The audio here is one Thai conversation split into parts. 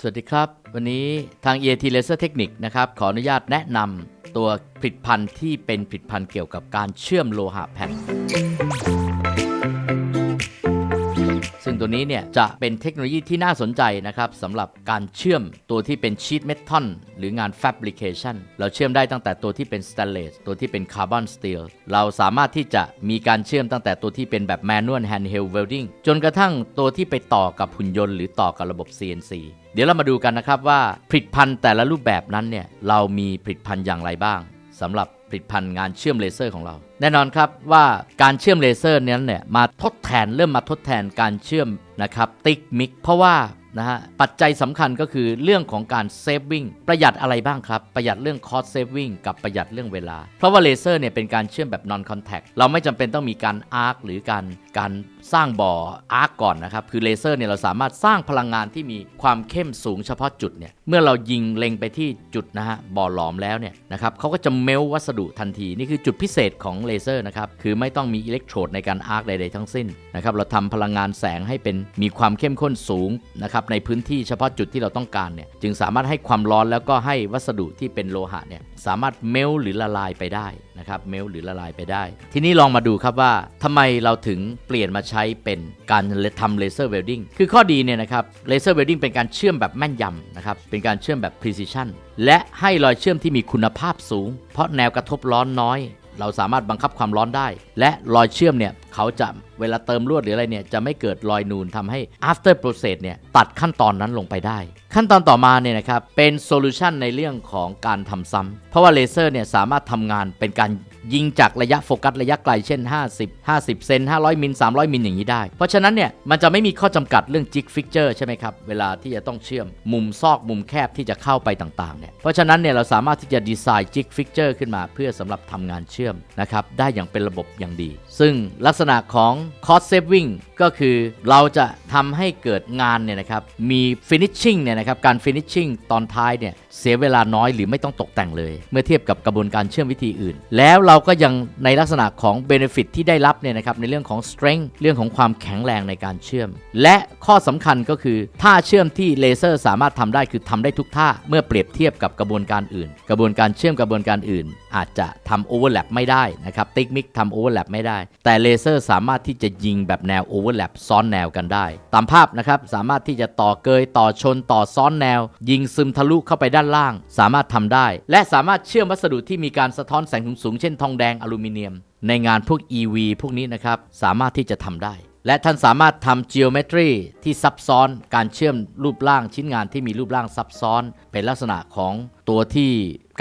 สวัสดีครับ วันนี้ทาง EAT Laser Technique นะครับขออนุญาตแนะนำตัวผลิตภัณฑ์ที่เป็นผลิตภัณฑ์เกี่ยวกับการเชื่อมโลหะแผ่น ซึ่งตัวนี้เนี่ยจะเป็นเทคโนโลยีที่น่าสนใจนะครับสำหรับการเชื่อมตัวที่เป็นชีตเมทัลหรืองาน Fabrication เราเชื่อมได้ตั้งแต่ตัวที่เป็น Stainless ตัวที่เป็น Carbon Steel เราสามารถที่จะมีการเชื่อมตั้งแต่ตัวที่เป็นแบบ Manual Handheld Welding จนกระทั่งตัวที่ไปต่อกับหุ่นยนต์หรือต่อกับระบบ CNC เดี๋ยวเรามาดูกันนะครับว่าผลิตภัณฑ์แต่ละรูปแบบนั้นเนี่ยเรามีผลิตภัณฑ์อย่างไรบ้างสำหรับ ผลิตภัณฑ์งานเชื่อมเลเซอร์ของเรา แน่นอนครับว่าการเชื่อมเลเซอร์นั้นเนี่ยมาทดแทนเริ่มมาทดแทนการเชื่อมนะครับติ๊กมิกเพราะว่า นะฮะปัจจัยสำคัญก็คือเรื่องของการเซฟวิ่งประหยัดอะไรบ้างครับ ประหยัดเรื่องคอสเซฟวิ่งกับประหยัดเรื่องเวลา เพราะว่าเลเซอร์เนี่ยเป็นการเชื่อมแบบนอนคอนแทคเราไม่จำเป็นต้องมีการอาร์คหรือการการสร้างบ่ออาร์คก่อนนะครับ คือเลเซอร์เนี่ยเราสามารถสร้างพลังงานที่มีความเข้มสูงเฉพาะจุดเนี่ยเมื่อเรายิงเล็งไปที่จุดนะฮะบ่อหลอมแล้วเนี่ยนะครับเขาก็จะเมลวัสดุทันที นี่คือจุดพิเศษของเลเซอร์นะครับคือไม่ต้องมีอิเล็กโทรดในการอาร์คใดๆทั้งสิ้นนะครับเราทำพลังงานแสงให้เป็นมีความเข้มข้นสูงนะครับในพื้นที่เฉพาะจุดที่เราต้องการเนี่ยจึงสามารถให้ความร้อนแล้วก็ให้วัสดุที่เป็นโลหะเนี่ยสามารถเมลหรือละลายไปได้นะครับเมลหรือละลายไปได้ ทีนี้ลองมาดูครับว่าทำไมเราถึงเปลี่ยนมาใช้เป็นการทำเลเซอร์เวลดิ้งคือข้อดีเนี่ยนะครับเลเซอร์เวลดิ้งเป็นการเชื่อมแบบแม่นยำนะครับเป็นการเชื่อมแบบ precision และให้รอยเชื่อมที่มีคุณภาพสูง เพราะแนวกระทบร้อนน้อย เราสามารถบังคับความร้อนได้ และรอยเชื่อมเนี่ยเขาจะเวลาเติมลวดหรืออะไรเนี่ยจะไม่เกิดรอยนูนทำให้ after process เนี่ยตัดขั้นตอนนั้นลงไปได้ ขั้นตอนต่อมาเนี่ยนะครับเป็นโซลูชันในเรื่องของการทำซ้ำเพราะว่าเลเซอร์เนี่ยสามารถทำงานเป็นการ ยิงจากระยะโฟกัสระยะไกลเช่น 50 50 เซน 500 มิล 300 มิลอย่างนี้ได้ เพราะฉะนั้นเนี่ยมันจะไม่มีข้อจำกัดเรื่องจิกฟิกเจอร์ใช่ไหมครับ เวลาที่จะต้องเชื่อมมุมซอกมุมแคบที่จะเข้าไปต่างๆเนี่ยเพราะฉะนั้นเนี่ยเราสามารถที่จะดีไซน์จิกฟิกเจอร์ขึ้นมาเพื่อสำหรับทำงานเชื่อมนะครับได้อย่างเป็นระบบอย่างดี ซึ่งลักษณะของ cost saving ก็คือเราจะทำให้เกิดงานเนี่ยนะครับมี finishing เนี่ยนะครับการ finishing ตอนท้ายเนี่ยเสียเวลาน้อยหรือไม่ต้องตกแต่งเลย เมื่อเทียบกับกระบวนการเชื่อมวิธีอื่น แล้วเราก็ยังในลักษณะของ benefit ที่ได้รับเนี่ยนะครับในเรื่องของ strength เรื่องของความแข็งแรงในการเชื่อม และข้อสำคัญก็คือท่าเชื่อมที่เลเซอร์สามารถทำได้คือทำได้ทุกท่าเมื่อเปรียบเทียบกับกระบวนการอื่น กระบวนการเชื่อมกระบวนการอื่น อาจจะทำ overlap ไม่ได้นะครับติ๊กมิกทำ overlap ไม่ได้ แต่เลเซอร์สามารถที่จะยิงแบบแนว overlap ซ้อนแนวกันได้ ตามภาพนะครับสามารถที่จะต่อเกยต่อชนต่อซ้อนแนว ยิงซึมทะลุเข้าไปด้านล่าง สามารถทำได้ และสามารถเชื่อมวัสดุที่มีการสะท้อนแสงสูงๆเช่นทองแดงอลูมิเนียม ในงานพวก EV พวกนี้นะครับสามารถที่จะทำได้และท่านสามารถทำ geometry ที่ซับซ้อนการเชื่อมรูปร่างชิ้นงานที่มีรูปร่างซับซ้อน เป็นลักษณะของ ตัวที่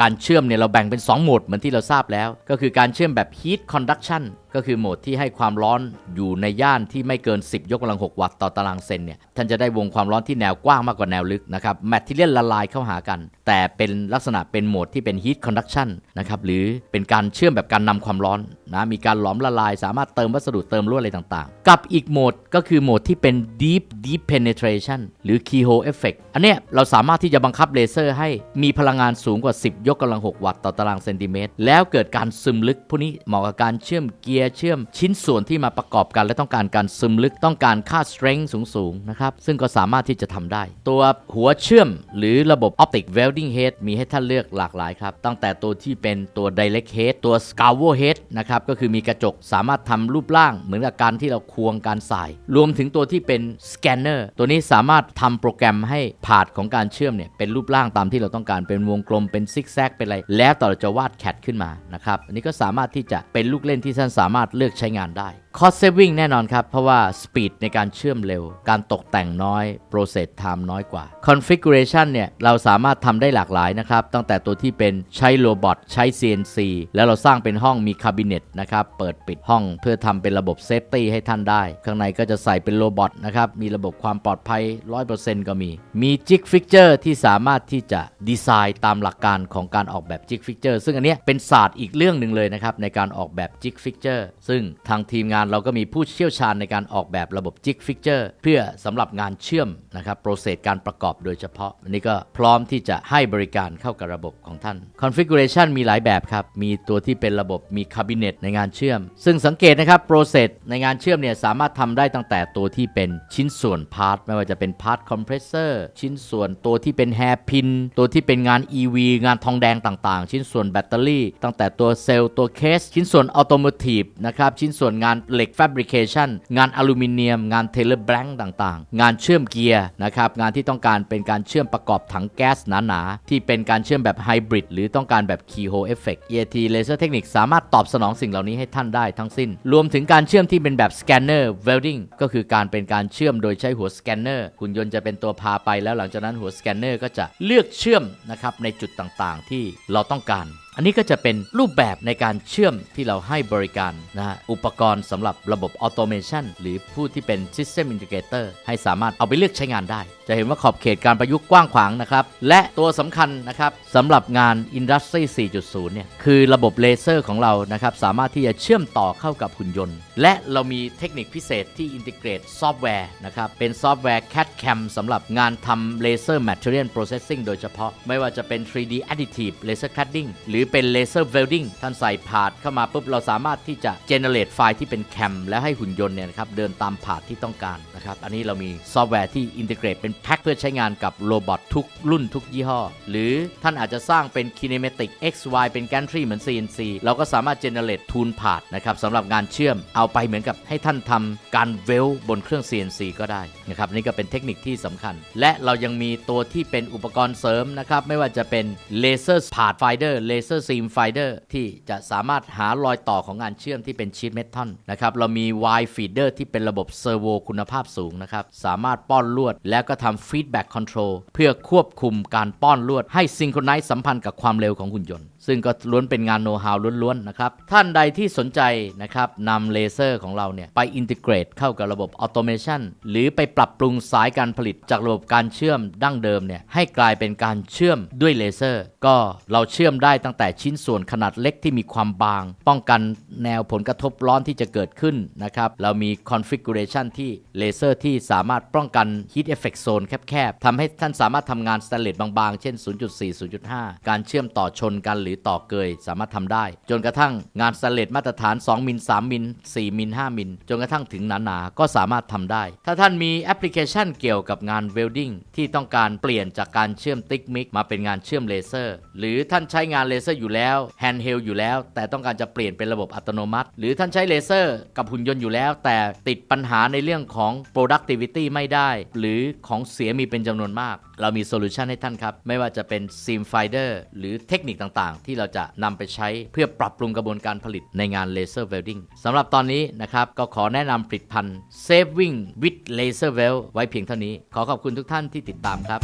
การเชื่อมเนี่ยเราแบ่งเป็น 2 โหมดเหมือนที่เราทราบแล้ว ก็คือการเชื่อมแบบ heat conduction ก็คือโหมดที่ให้ความร้อนอยู่ในย่านที่ไม่เกิน 10 ยกกำลัง 6 วัตต์ต่อตารางเซนเนี่ยท่านจะได้วงความร้อนที่แนวกว้างมากกว่าแนวลึกนะครับแมทเทียลละลายเข้าหากัน แต่เป็นลักษณะเป็นโหมดที่เป็น heat conduction นะครับหรือเป็นการเชื่อมแบบการนำความร้อนนะมีการหลอมละลาย สามารถเติมวัสดุเติมลวดอะไรต่างๆ กับอีกโหมดก็คือโหมดที่เป็น deep deep penetration หรือ keyhole effect อันเนี้ยเราสามารถที่จะบังคับเลเซอร์ให้มีพลังงานสูงกว่า 10 ยกกำลัง 6 วัตต์ต่อตารางเซนติเมตร แล้วเกิดการซึมลึก พวกนี้เหมาะกับการเชื่อมเกียร์เชื่อมชิ้นส่วนที่มาประกอบกัน และต้องการการซึมลึกต้องการค่า strength สูงๆนะครับซึ่งก็สามารถที่จะทำได้ ตัวหัวเชื่อมหรือระบบ optic welding head มีให้ท่านเลือกหลากหลายครับ ตั้งแต่ตัวที่เป็นตัว direct head ตัว scour head นะครับก็คือมีกระจกสามารถทำรูปร่าง เหมือนกับการที่เราควงการสาย รวมถึงตัวที่เป็น scanner ตัวนี้สามารถทำโปรแกรมให้ผาดของการเชื่อมเนี่ยเป็นรูปร่างตามที่เราต้องการเป็นวงกลมเป็นซิกแซกเป็นอะไร แล้วต่อเราจะวาดแคทขึ้นมานะครับ อันนี้ก็สามารถที่จะเป็นลูกเล่นที่ท่านสามารถเลือกใช้งานได้ cost saving แน่นอนครับ เพราะว่า speed ในการเชื่อมเร็ว การตกแต่งน้อย process time น้อยกว่า configuration เนี่ย เราสามารถทำได้หลากหลายนะครับ ตั้งแต่ตัวที่เป็นใช้โรบอทใช้ CNC แล้วเราสร้างเป็นห้องมีคาบิเนตนะครับ เปิดปิดห้องเพื่อทำเป็นระบบเซฟตี้ให้ท่านได้ ข้างในก็จะใส่เป็นโรบอทนะครับ มีระบบความปลอดภัย 100%ก็มี มีจิกฟิกเจอร์ที่สามารถที่จะดีไซน์ตามหลักการของการออกแบบจิกฟิกเจอร์ซึ่งอันนี้เป็นศาสตร์อีกเรื่องหนึ่งเลยนะครับในการออกแบบจิกฟิกเจอร์ซึ่งทางทีมงานานเราก็มีผู้เชี่ยวชาญในการออกแบบระบบ Jig Fixture เพื่อสำหรับงานเชื่อมนะครับโปรเซสการประกอบโดยเฉพาะอันนี้ก็พร้อมที่จะให้บริการเข้ากับระบบของท่าน Configuration มีหลายแบบครับ มีตัวที่เป็นระบบมี Cabinet ในงานเชื่อม ซึ่งสังเกตนะครับโปรเซสในงานเชื่อมเนี่ยสามารถทำได้ตั้งแต่ตัวที่เป็นชิ้นส่วนพาร์ทไม่ว่าจะเป็นพาร์ทคอมเพรสเซอร์ชิ้นส่วนตัวที่เป็นแฮร์พินตัวที่เป็นงาน EV งานทองแดงต่างๆ ชิ้นส่วนแบตเตอรี่ ตั้งแต่ตัวเซลล์ตัวเคส ชิ้นส่วนออโตโมทีฟนะครับชิ้นส่วนงานเหล็กแฟบริเคชันงานอลูมิเนียม งานเทเลอร์แบงต่างๆ งานเชื่อมเกียร์นะครับ งานที่ต้องการเป็นการเชื่อมประกอบถังแก๊สหนาๆ ที่เป็นการเชื่อมแบบไฮบริดหรือต้องการแบบ Keyhole Effect EAT Laser Technique สามารถตอบสนองสิ่งเหล่านี้ให้ท่านได้ทั้งสิ้น รวมถึงการเชื่อมที่เป็นแบบ Scanner Welding ก็คือการเป็นการเชื่อมโดยใช้หัวสแกนเนอร์หุ่นยนต์จะเป็นตัวพาไปแล้วหลังจากนั้นหัวสแกนเนอร์ก็จะเลือกเชื่อมนะครับในจุดต่างๆ ที่เราต้องการ อันนี้ก็จะเป็นรูปแบบในการเชื่อมที่เราให้บริการนะฮะอุปกรณ์สำหรับระบบออโตเมชันหรือผู้ที่เป็น System Integrator ให้สามารถเอาไปเลือกใช้งานได้จะเห็นว่าขอบเขตการประยุกต์กว้างขวางนะครับ และตัวสำคัญนะครับสำหรับงาน Industry 4.0 เนี่ย คือระบบเลเซอร์ของเรานะครับ สามารถที่จะเชื่อมต่อเข้ากับหุ่นยนต์ และเรามีเทคนิคพิเศษที่อินทิเกรตซอฟต์แวร์นะครับ เป็นซอฟต์แวร์ CAD CAM สำหรับงานทำ Laser Material Processing โดยเฉพาะ ไม่ว่าจะเป็น 3D Additive Laser Cladding หรือเป็น Laser Welding ท่านใส่พาดเข้ามาปุ๊บเราสามารถที่จะ generate ไฟล์ที่เป็น CAM แล้วให้หุ่นยนต์เนี่ยนะครับเดินตามพาดที่ต้องการนะครับอันนี้เรามีซอฟต์แวร์ที่อินทิเกรตเป็นแพ็คเพื่อใช้งานกับโรบอททุกรุ่นทุกยี่ห้อ หรือท่านอาจจะสร้างเป็น Kinematic XY เป็น Gantry เหมือน CNC เราก็สามารถ generate tool path นะครับสำหรับงานเชื่อมเอาไปเหมือนกับให้ท่านทำการเวลบนเครื่อง CNC ก็ได้นะครับนี่ก็เป็นเทคนิคที่สำคัญ และเรายังมีตัวที่เป็นอุปกรณ์เสริมนะครับไม่ว่าจะเป็น Laser Path Finder Laser Seam Finder ที่จะสามารถหารอยต่อของงานเชื่อมที่เป็นชีทเมทัลนะครับเรามี Y Feeder ที่เป็นระบบเซอร์โวคุณภาพสูงนะครับสามารถป้อนลวดแล้วก็ททำ Feedback Control เพื่อควบคุมการป้อนลวดให้ซิงโครไนซ์สัมพันธ์กับความเร็วของหุ่นยนต์ ซึ่งก็ล้วนเป็นงานโน้ตฮาวล้วนๆนะครับ ท่านใดที่สนใจนะครับนำเลเซอร์ของเราเนี่ยไปอินทิเกรตเข้ากับระบบออโตเมชันหรือไปปรับปรุงสายการผลิตจากระบบการเชื่อมดั้งเดิมเนี่ยให้กลายเป็นการเชื่อมด้วยเลเซอร์ ก็เราเชื่อมได้ตั้งแต่ชิ้นส่วนขนาดเล็กที่มีความบาง ป้องกันแนวผลกระทบร้อนที่จะเกิดขึ้นนะครับเรามีคอนฟิก r a t i o n ที่เลเซอร์ที่สามารถป้องกัน Heat Effect Zone แคบๆทำให้ท่านสามารถทำงานสแตนเลสบางๆ เช่น 0.4 0.5 การเชื่อมต่อชนกันหรือต่อเกยสามารถทำได้ จนกระทั่งงานสเลสมาตรฐาน 2 มิล 3 มิล 4 มิล 5 มิล จนกระทั่งถึงหนาๆก็สามารถทำได้ ถ้าท่านมีแอปพลิเคชันเกี่ยวกับงานเวลดิ้งที่ต้องการเปลี่ยนจากการเชื่อมติ๊กมิกมาเป็นงานเชื่อมเลเซอร์ หรือท่านใช้งานเลเซอร์อยู่แล้วแฮนด์เฮลอยู่แล้ว แต่ต้องการจะเปลี่ยนเป็นระบบอัตโนมัติ หรือท่านใช้เลเซอร์กับหุ่นยนต์อยู่แล้ว แต่ติดปัญหาในเรื่องของ productivity ไม่ได้ หรือของเสียมีเป็นจำนวนมาก เรามีโซลูชันให้ท่านครับ ไม่ว่าจะเป็น Sim Finder หรือเทคนิคต่างๆที่เราจะนำไปใช้เพื่อปรับปรุงกระบวนการผลิตในงานเลเซอร์เวลดิ้งสำหรับตอนนี้นะครับก็ขอแนะนำผลิตภัณฑ์ Saving with Laser Weld ไว้เพียงเท่านี้ ขอขอบคุณทุกท่านที่ติดตามครับ